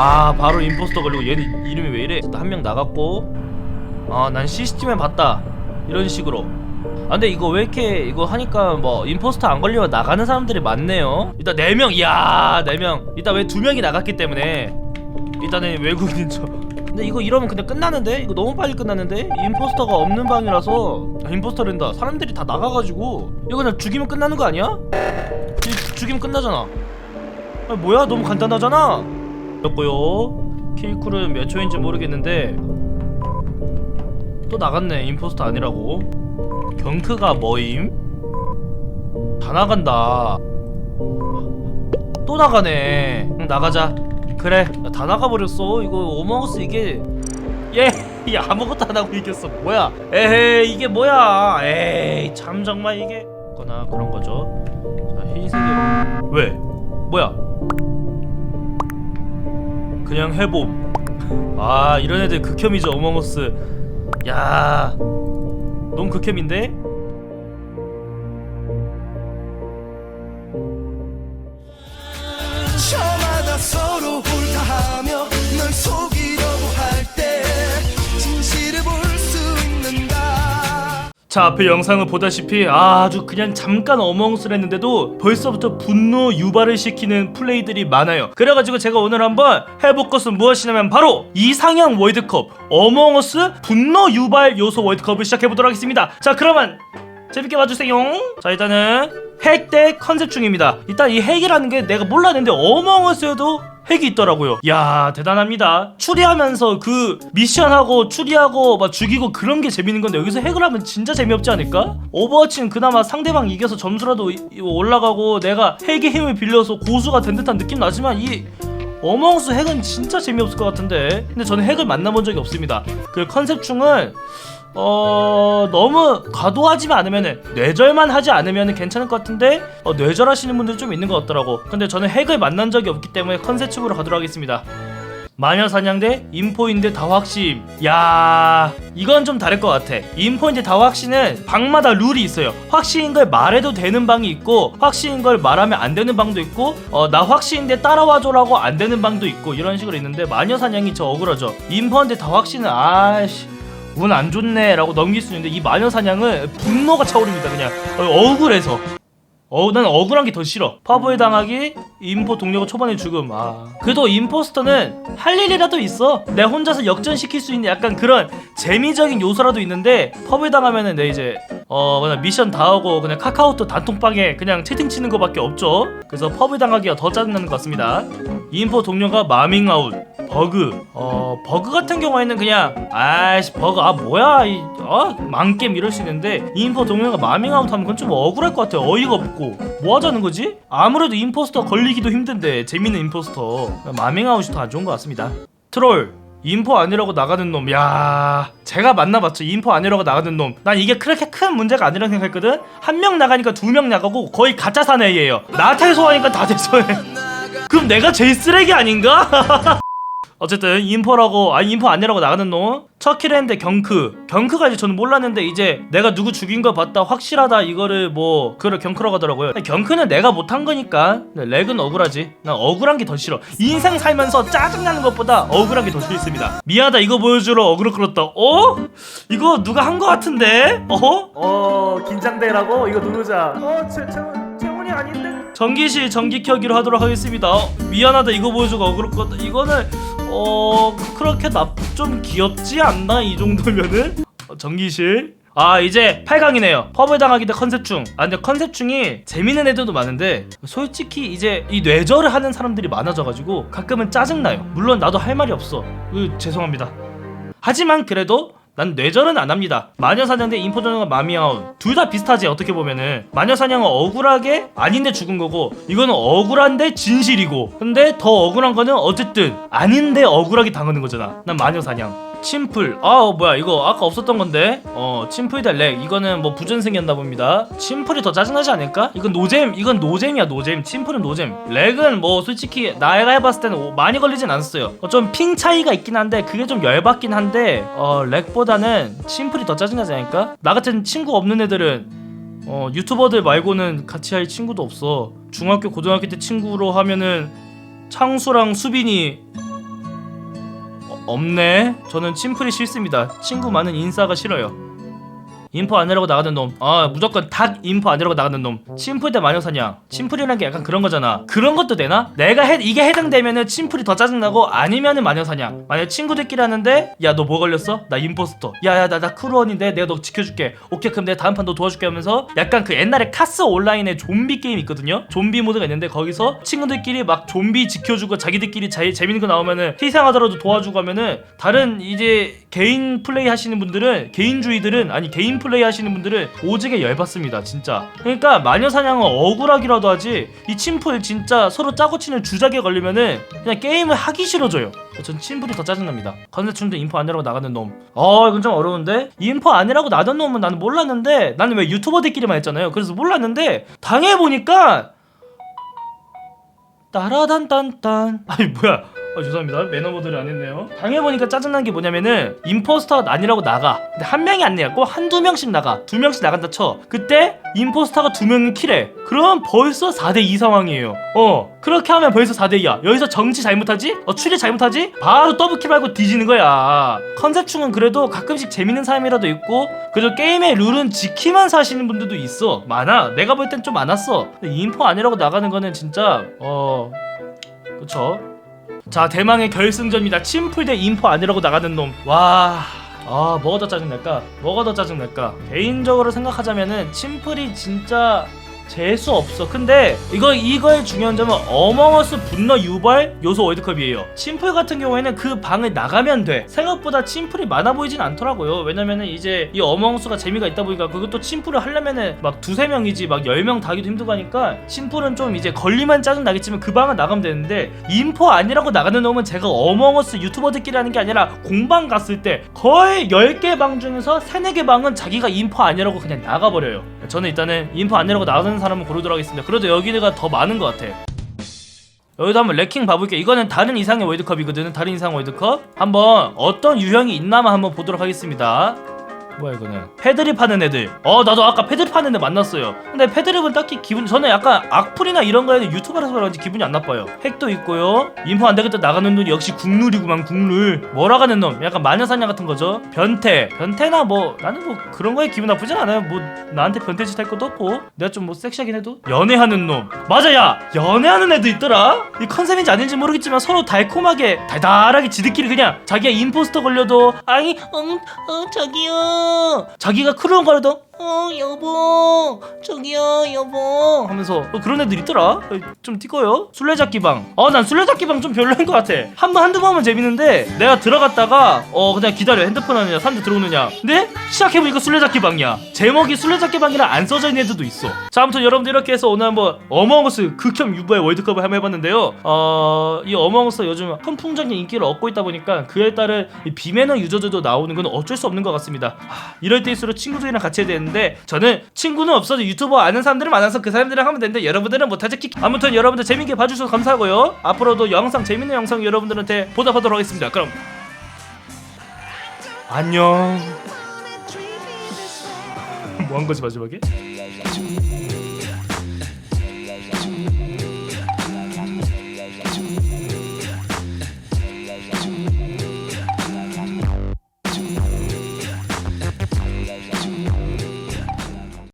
아 바로 임포스터 걸리고 얘는 이름이 왜 이래? 한 명 나갔고. 아 난 CCTV에 봤다. 이런 식으로. 아 근데 이거 왜 이렇게 이거 하니까 뭐 임포스터 안 걸리면 나가는 사람들이 많네요. 일단 4명. 이야 4명. 일단 왜 2명이 나갔기 때문에. 일단은 외국인인 척 근데 이거 이러면 그냥 끝나는데? 이거 너무 빨리 끝나는데? 임포스터가 없는 방이라서. 아, 임포스터 랜다 사람들이 다 나가가지고. 이거 그냥 죽이면 끝나는 거 아니야? 이- 죽이면 끝나잖아. 아 뭐야? 너무 간단하잖아 였고요. 킬쿨은 몇 초인지 모르겠는데 또 나갔네. 임포스터 아니라고. 경크가 뭐임? 다 나간다. 또 나가네. 응, 나가자. 그래. 다 나가버렸어. 이거 어머어스 이게 예이 아무것도 안 하고 이겼어. 뭐야? 에헤이 이게 뭐야? 에이 참 정말 이게. 거나 그런 거죠. 자 흰색이 왜? 뭐야 그냥 해봄. 아 이런 애들 극혐이죠 어머어스. 야 너무 극혐인데 자 앞에 영상을 보다시피 아주 그냥 잠깐 어멍스를 했는데도 벌써부터 분노 유발을 시키는 플레이들이 많아요. 그래가지고 제가 오늘 한번 해볼 것은 무엇이냐면 바로 이상형 월드컵 어멍어스 분노 유발 요소 월드컵을 시작해보도록 하겠습니다. 자 그러면 재밌게 봐주세요. 자 일단은 핵 대 컨셉 중입니다. 일단 이 핵이라는 게 내가 몰랐는데 어멍어스에도 핵이 있더라고요. 야 대단합니다. 추리하면서 그 미션하고 추리하고 막 죽이고 그런 게 재밌는 건데 여기서 핵을 하면 진짜 재미없지 않을까? 오버워치는 그나마 상대방 이겨서 점수라도 올라가고 내가 핵의 힘을 빌려서 고수가 된 듯한 느낌 나지만 이 어멍스 핵은 진짜 재미없을 것 같은데 근데 저는 핵을 만나본 적이 없습니다. 그 컨셉 중은 어 너무 과도하지만 않으면은 뇌절만 하지 않으면은 괜찮을 것 같은데 어, 뇌절하시는 분들이 좀 있는 것 같더라고. 근데 저는 핵을 만난 적이 없기 때문에 컨셉 측으로 가도록 하겠습니다. 마녀 사냥대 인포인데 다확심. 야 이건 좀 다를 것 같아. 인포인데 다확신은 방마다 룰이 있어요. 확신인 걸 말해도 되는 방이 있고 확신인 걸 말하면 안 되는 방도 있고 어 나 확신인데 따라와줘라고 안 되는 방도 있고 이런 식으로 있는데 마녀 사냥이 저 억울하죠. 인포인데 다확신은 아씨. 운 안 좋네라고 넘길 수 있는데 이 마녀 사냥은 분노가 차오릅니다 그냥 어, 억울해서 어, 난 억울한 게 더 싫어. 파보에 당하기, 인포 동료가 초반에 죽음. 아. 그래도 임포스터는 할 일이라도 있어. 내 혼자서 역전시킬 수 있는 약간 그런 재미적인 요소라도 있는데 파보에 당하면은 내 이제 어 그냥 미션 다 하고 그냥 카카오톡 단톡방에 그냥 채팅 치는 거밖에 없죠. 그래서 퍼블 당하기가 더 짜증나는 것 같습니다. 인포 동료가 마밍아웃, 버그. 어 버그 같은 경우에는 그냥 아이씨 버그 아 뭐야 이어 망겜 이럴 수 있는데 인포 동료가 마밍아웃 하면 그건 좀 억울할 것 같아. 어이가 없고 뭐 하자는 거지? 아무래도 임포스터 걸리기도 힘든데 재밌는 임포스터 마밍아웃이 더 안 좋은 것 같습니다. 트롤. 인포 아니라고 나가는 놈, 야, 제가 만나봤죠. 인포 아니라고 나가는 놈. 난 이게 그렇게 큰 문제가 아니라고 생각했거든. 한 명 나가니까 두 명 나가고 거의 가짜 사내예요. 나 퇴소하니까 다 퇴소해. 그럼 내가 제일 쓰레기 아닌가? 어쨌든 인포라고 아니 인포 아니라고 나가는 놈 척키를 했는데 경크 경크가 이제 저는 몰랐는데 이제 내가 누구 죽인 거 봤다 확실하다 이거를 뭐 그걸 경크라고 하더라고요 경크는 내가 못한 거니까 네, 렉은 억울하지 난 억울한 게 더 싫어 인생 살면서 짜증나는 것보다 억울한 게 더 싫습니다 미안하다 이거 보여주러 어그로 끌었다 어? 이거 누가 한 거 같은데? 어? 어 긴장되라고? 이거 누르자 어 채, 채, 채원이 아닌데? 전기실 전기 켜기로 하도록 하겠습니다 어, 미안하다 이거 보여주고 어그로 끌었다 이거는 어 그렇게 나 좀 귀엽지 않나? 이 정도면은? 어, 전기실? 아 이제 8강이네요. 퍼블 당하기 대 컨셉 중아 근데 컨셉 중이 재밌는 애들도 많은데 솔직히 이제 이 뇌절을 하는 사람들이 많아져가지고 가끔은 짜증나요. 물론 나도 할 말이 없어. 으, 죄송합니다. 하지만 그래도 난 뇌절은 안 합니다. 마녀사냥 대 인포전과 마미아웃 둘다 비슷하지 어떻게 보면은 마녀사냥은 억울하게 아닌데 죽은 거고 이거는 억울한데 진실이고 근데 더 억울한 거는 어쨌든 아닌데 억울하게 당하는 거잖아. 난 마녀사냥. 침풀. 아 어, 뭐야 이거 아까 없었던 건데? 어 침풀 대렉 이거는 뭐 부전승이었나 봅니다. 침풀이 더 짜증나지 않을까? 이건 노잼 이건 노잼이야 노잼. 침풀은 노잼. 렉은 뭐 솔직히 나이가 해봤을 때는 오- 많이 걸리진 않았어요. 어, 좀핑 차이가 있긴 한데 그게 좀 열받긴 한데 어 렉보다는 침풀이 더 짜증나지 않을까? 나 같은 친구 없는 애들은 어 유튜버들 말고는 같이 할 친구도 없어. 중학교 고등학교 때 친구로 하면은 창수랑 수빈이 없네. 저는 침풀이 싫습니다. 친구 많은 인싸가 싫어요. 인포 아니라고 나가는 놈. 아 무조건 닭 인포 아니라고 나가는 놈. 침풀 대 마녀사냥. 침풀이라는 게 약간 그런 거잖아. 그런 것도 되나? 내가 해, 이게 해당되면은 침풀이 더 짜증나고 아니면은 마녀사냥. 만약 친구들끼리 하는데 야 너 뭐 걸렸어? 나 임포스터. 야야 나 나 크루원인데 내가 너 지켜줄게. 오케이 그럼 내가 다음 판 너 도와줄게 하면서 약간 그 옛날에 카스 온라인에 좀비 게임 있거든요. 좀비 모드가 있는데 거기서 친구들끼리 막 좀비 지켜주고 자기들끼리 자, 재밌는 거 나오면은 희생하더라도 도와주고 하면은 다른 이제 개인 플레이 하시는 분들은 개인주의들은 아니 개인 플레이 하시는 분들은 오지게 열받습니다 진짜. 그러니까 마녀사냥은 억울하기라도 하지 이 침풀 진짜 서로 짜고 치는 주작에 걸리면은 그냥 게임을 하기 싫어져요. 전 침풀이 더 짜증납니다. 건대충도 인포 아니라고 나가는 놈 어 이건 좀 어려운데? 인포 아니라고 나던 놈은 나는 몰랐는데 나는 왜 유튜버들끼리만 했잖아요. 그래서 몰랐는데 당해보니까 따라단딴딴 아니 뭐야 아, 죄송합니다. 매너 모드를 안 했네요. 당해보니까 짜증난 게 뭐냐면은 임포스터가 아니라고 나가. 근데 한 명이 안 내갖고 한두 명씩 나가. 두 명씩 나간다 쳐. 그때 임포스터가 두 명이 킬해. 그럼 벌써 4대2 상황이에요. 어 그렇게 하면 벌써 4대2야. 여기서 정치 잘못하지? 어 추리 잘못하지? 바로 더블킬 말고 뒤지는 거야. 컨셉충은 그래도 가끔씩 재밌는 사람이라도 있고 그래도 게임의 룰은 지키면서 하시는 분들도 있어. 많아. 내가 볼 땐 좀 많았어. 근데 인포 아니라고 나가는 거는 진짜 어 그쵸 자 대망의 결승전입니다. 침풀 대 인포 아니라고 나가는 놈 와 아 뭐가 더 짜증날까? 뭐가 더 짜증날까? 개인적으로 생각하자면은 침풀이 진짜 재수 없어. 근데 이거 이거의 중요한 점은 어몽어스 분노 유발 요소 월드컵이에요. 침풀 같은 경우에는 그 방을 나가면 돼. 생각보다 침풀이 많아 보이진 않더라고요. 왜냐면은 이제 이 어몽어스가 재미가 있다 보니까 그것도 침풀을 하려면은 막 두세 명이지 막 열 명 다기도 힘들고 하니까 침풀은 좀 이제 걸리면 짜증 나겠지만 그 방을 나가면 되는데 인포 아니라고 나가는 놈은 제가 어몽어스 유튜버들끼리 하는 게 아니라 공방 갔을 때 거의 10개 방 중에서 3, 4개 방은 자기가 인포 아니라고 그냥 나가버려요 저는 일단은 인포 아니라고 나가는 사람을 고르도록 하겠습니다 그래도 여기가 더 많은 것 같아 여기도 한번 레킹 봐볼게요. 이거는 다른 이상의 월드컵이거든. 다른 이상 월드컵. 한번 어떤 유형이 있나만 한번 보도록 하겠습니다. 뭐야 이거는? 패드립 하는 애들. 어 나도 아까 패드립 하는 애 만났어요. 근데 패드립은 딱히 기분 저는 약간 악플이나 이런 거에는 유튜버라서 그런지 기분이 안 나빠요. 핵도 있고요. 인포 안 되겠다 나가는 놈이 역시 국룰이구만 국룰. 뭐라가는 놈? 약간 마녀사냥 같은 거죠? 변태. 변태나 뭐 나는 뭐 그런 거에 기분 나쁘진 않아요. 뭐 나한테 변태짓 할 것도 없고. 내가 좀 뭐 섹시하긴 해도. 연애하는 놈. 맞아 야! 연애하는 애도 있더라? 이 컨셉인지 아닌지 모르겠지만 서로 달콤하게 달달하게 지들끼리 그냥 자기가 임포스터 걸려도 아니 음, 어, 저기요 자기가 크루원 걸려도 어 여보. 저기요 여보. 하면서 어, 그런 애들 있더라? 어, 좀 띠꺼요? 술래잡기 방 어 난 술래잡기 방 좀 별로인 것 같아. 한 번 한두 번 하면 재밌는데 내가 들어갔다가 어 그냥 기다려. 핸드폰 하느냐 사람들 들어오느냐. 근데 시작해보니까 술래잡기 방이야. 제목이 술래잡기 방이라 안 써져 있는 애들도 있어. 자 아무튼 여러분들 이렇게 해서 오늘 한번 어몽어스 극혐 유부의 월드컵을 한번 해봤는데요. 어이 어몽어스 요즘 선풍적인 인기를 얻고 있다 보니까 그에 따른 이 비매너 유저들도 나오는 건 어쩔 수 없는 것 같습니다. 하, 이럴 때일수록 친구들이랑 같이 해야 되는데 저는 친구는 없어도 유튜버 아는 사람들이 많아서 그 사람들이랑 하면 되는데 여러분들은 못하지. 킥 아무튼 여러분들 재밌게 봐주셔서 감사하고요. 앞으로도 영상 재밌는 영상 여러분들한테 보답하도록 하겠습니다. 그럼. 안녕. 뭐 한 거지 마지막에?